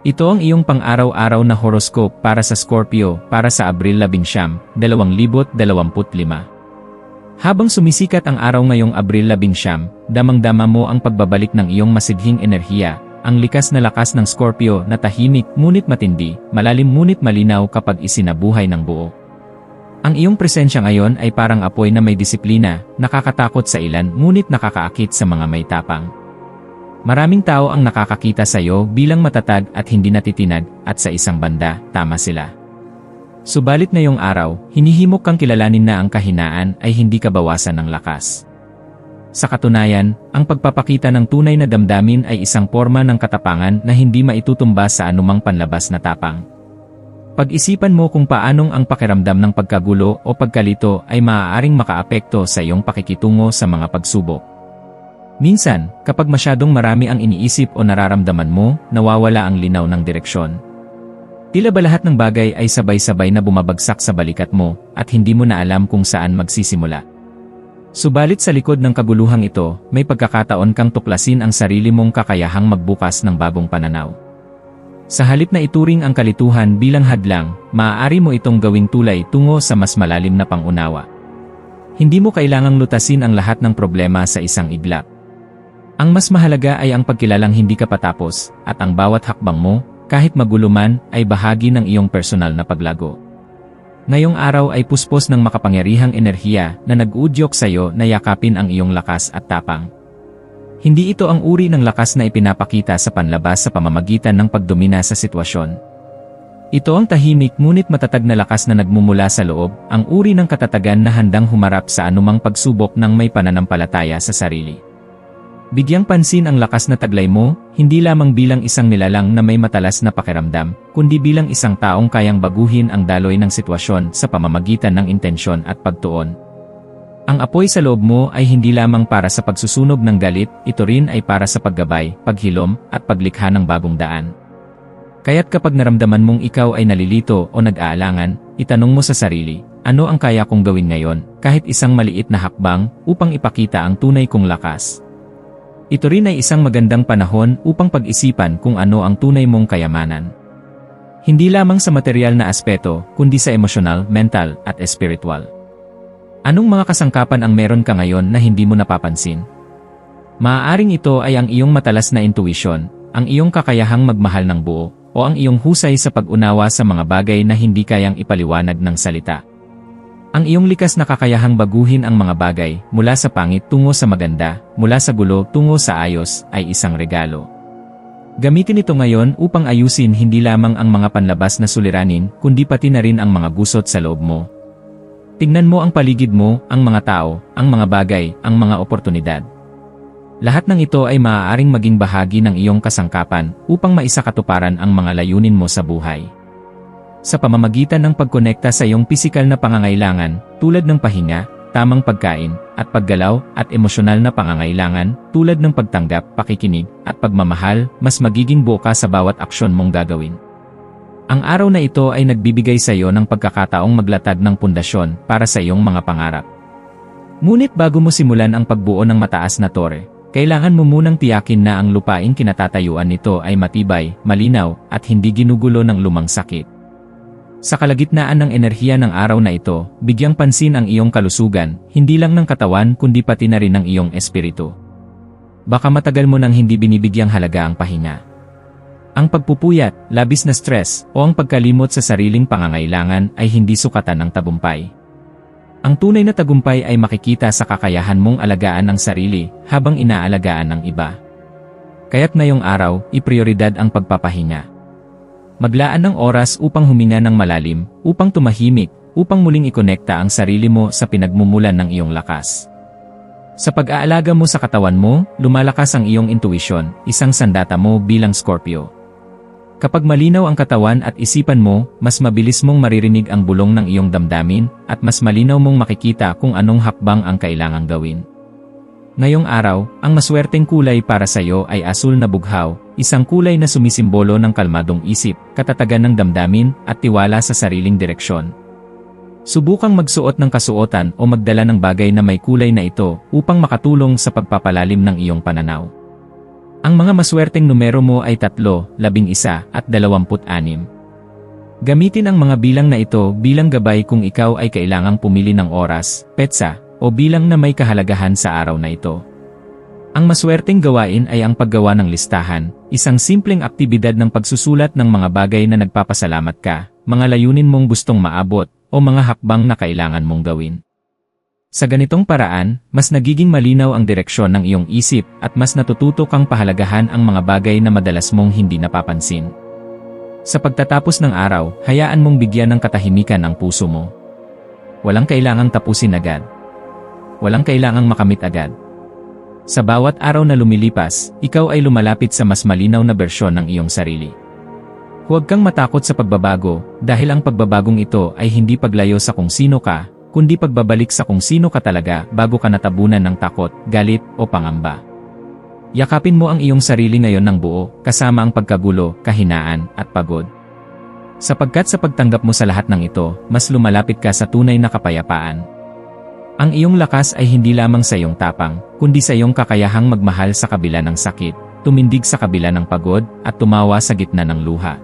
Ito ang iyong pang-araw-araw na horoscope para sa Scorpio para sa Abril 11, 2025. Habang sumisikat ang araw ngayong Abril 11, damang-dama mo ang pagbabalik ng iyong masidhing enerhiya, ang likas na lakas ng Scorpio na tahimik ngunit matindi, malalim ngunit malinaw kapag isinabuhay ng buo. Ang iyong presensya ngayon ay parang apoy na may disiplina, nakakatakot sa ilan ngunit nakakaakit sa mga may tapang. Maraming tao ang nakakakita sa iyo bilang matatag at hindi natitinag at sa isang banda, tama sila. Subalit ngayong araw, hinihimok kang kilalanin na ang kahinaan ay hindi kabawasan ng lakas. Sa katunayan, ang pagpapakita ng tunay na damdamin ay isang forma ng katapangan na hindi maitutumbas sa anumang panlabas na tapang. Pag-isipan mo kung paanong ang pakiramdam ng pagkagulo o pagkalito ay maaaring makaapekto sa iyong pakikitungo sa mga pagsubok. Minsan, kapag masyadong marami ang iniisip o nararamdaman mo, nawawala ang linaw ng direksyon. Tila ba lahat ng bagay ay sabay-sabay na bumabagsak sa balikat mo at hindi mo na alam kung saan magsisimula. Subalit sa likod ng kaguluhang ito, may pagkakataon kang tuklasin ang sarili mong kakayahang magbukas ng bagong pananaw. Sa halip na ituring ang kalituhan bilang hadlang, maaari mo itong gawing tulay tungo sa mas malalim na pangunawa. Hindi mo kailangang lutasin ang lahat ng problema sa isang iglap. Ang mas mahalaga ay ang pagkilalang hindi ka patapos, at ang bawat hakbang mo, kahit magulo man, ay bahagi ng iyong personal na paglago. Ngayong araw ay puspos ng makapangyarihang enerhiya na nag-udyok sa iyo na yakapin ang iyong lakas at tapang. Hindi ito ang uri ng lakas na ipinapakita sa panlabas sa pamamagitan ng pagdomina sa sitwasyon. Ito ang tahimik ngunit matatag na lakas na nagmumula sa loob, ang uri ng katatagan na handang humarap sa anumang pagsubok ng may pananampalataya sa sarili. Bigyang pansin ang lakas na taglay mo, hindi lamang bilang isang nilalang na may matalas na pakiramdam, kundi bilang isang taong kayang baguhin ang daloy ng sitwasyon sa pamamagitan ng intensyon at pagtuon. Ang apoy sa loob mo ay hindi lamang para sa pagsusunog ng galit, ito rin ay para sa paggabay, paghilom, at paglikha ng bagong daan. Kaya't kapag naramdaman mong ikaw ay nalilito o nag-aalangan, itanong mo sa sarili, ano ang kaya kong gawin ngayon, kahit isang maliit na hakbang, upang ipakita ang tunay kong lakas. Ito rin ay isang magandang panahon upang pag-isipan kung ano ang tunay mong kayamanan. Hindi lamang sa material na aspeto, kundi sa emosyonal, mental, at espiritual. Anong mga kasangkapan ang meron ka ngayon na hindi mo napapansin? Maaaring ito ay ang iyong matalas na intuition, ang iyong kakayahang magmahal ng buo, o ang iyong husay sa pag-unawa sa mga bagay na hindi kayang ipaliwanag ng salita. Ang iyong likas na kakayahang baguhin ang mga bagay mula sa pangit tungo sa maganda, mula sa gulo tungo sa ayos ay isang regalo. Gamitin ito ngayon upang ayusin hindi lamang ang mga panlabas na suliranin kundi pati na rin ang mga gusot sa loob mo. Tingnan mo ang paligid mo, ang mga tao, ang mga bagay, ang mga oportunidad. Lahat ng ito ay maaaring maging bahagi ng iyong kasangkapan upang maisakatuparan ang mga layunin mo sa buhay sa pamamagitan ng pagkonekta sa iyong pisikal na pangangailangan tulad ng pahinga, tamang pagkain, at paggalaw at emosyonal na pangangailangan tulad ng pagtanggap, pakikinig, at pagmamahal, mas magiging buka sa bawat aksyon mong gagawin. Ang araw na ito ay nagbibigay sa iyo ng pagkakataong maglatag ng pundasyon para sa iyong mga pangarap. Ngunit bago mo simulan ang pagbuo ng mataas na tore, kailangan mo munang tiyakin na ang lupaing kinatatayuan nito ay matibay, malinaw, at hindi ginugulo ng lumang sakit. Sa kalagitnaan ng enerhiya ng araw na ito, bigyang pansin ang iyong kalusugan, hindi lang ng katawan kundi pati na rin ng iyong espiritu. Baka matagal mo nang hindi binibigyang halaga ang pahinga. Ang pagpupuyat, labis na stress, o ang pagkalimot sa sariling pangangailangan ay hindi sukatan ng tagumpay. Ang tunay na tagumpay ay makikita sa kakayahan mong alagaan ang sarili habang inaalagaan ng iba. Kaya't ngayong araw, iprioridad ang pagpapahinga. Maglaan ng oras upang huminga ng malalim, upang tumahimik, upang muling ikonekta ang sarili mo sa pinagmumulan ng iyong lakas. Sa pag-aalaga mo sa katawan mo, lumalakas ang iyong intuition, isang sandata mo bilang Scorpio. Kapag malinaw ang katawan at isipan mo, mas mabilis mong maririnig ang bulong ng iyong damdamin, at mas malinaw mong makikita kung anong hakbang ang kailangang gawin. Ngayong araw, ang maswerteng kulay para sa iyo ay asul na bughaw, isang kulay na sumisimbolo ng kalmadong isip, katatagan ng damdamin, at tiwala sa sariling direksyon. Subukang magsuot ng kasuotan o magdala ng bagay na may kulay na ito upang makatulong sa pagpapalalim ng iyong pananaw. Ang mga maswerteng numero mo ay 3, 11 at 26. Gamitin ang mga bilang na ito bilang gabay kung ikaw ay kailangang pumili ng oras, petsa, o bilang na may kahalagahan sa araw na ito. Ang maswerteng gawain ay ang paggawa ng listahan, isang simpleng aktibidad ng pagsusulat ng mga bagay na nagpapasalamat ka, mga layunin mong gustong maabot, o mga hakbang na kailangan mong gawin. Sa ganitong paraan, mas nagiging malinaw ang direksyon ng iyong isip at mas natututo kang pahalagahan ang mga bagay na madalas mong hindi napapansin. Sa pagtatapos ng araw, hayaan mong bigyan ng katahimikan ang puso mo. Walang kailangang tapusin agad. Walang kailangang makamit agad. Sa bawat araw na lumilipas, ikaw ay lumalapit sa mas malinaw na bersyon ng iyong sarili. Huwag kang matakot sa pagbabago, dahil ang pagbabagong ito ay hindi paglayo sa kung sino ka, kundi pagbabalik sa kung sino ka talaga bago ka natabunan ng takot, galit, o pangamba. Yakapin mo ang iyong sarili ngayon ng buo, kasama ang pagkagulo, kahinaan, at pagod. Sapagkat sa pagtanggap mo sa lahat ng ito, mas lumalapit ka sa tunay na kapayapaan. Ang iyong lakas ay hindi lamang sa iyong tapang, kundi sa iyong kakayahang magmahal sa kabila ng sakit, tumindig sa kabila ng pagod, at tumawa sa gitna ng luha.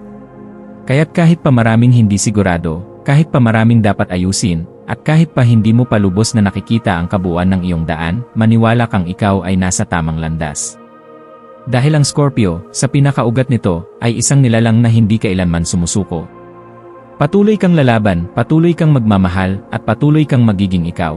Kaya't kahit pa maraming hindi sigurado, kahit pa maraming dapat ayusin, at kahit pa hindi mo palubos na nakikita ang kabuuan ng iyong daan, maniwala kang ikaw ay nasa tamang landas. Dahil ang Scorpio, sa pinakaugat nito, ay isang nilalang na hindi kailanman sumusuko. Patuloy kang lalaban, patuloy kang magmamahal, at patuloy kang magiging ikaw.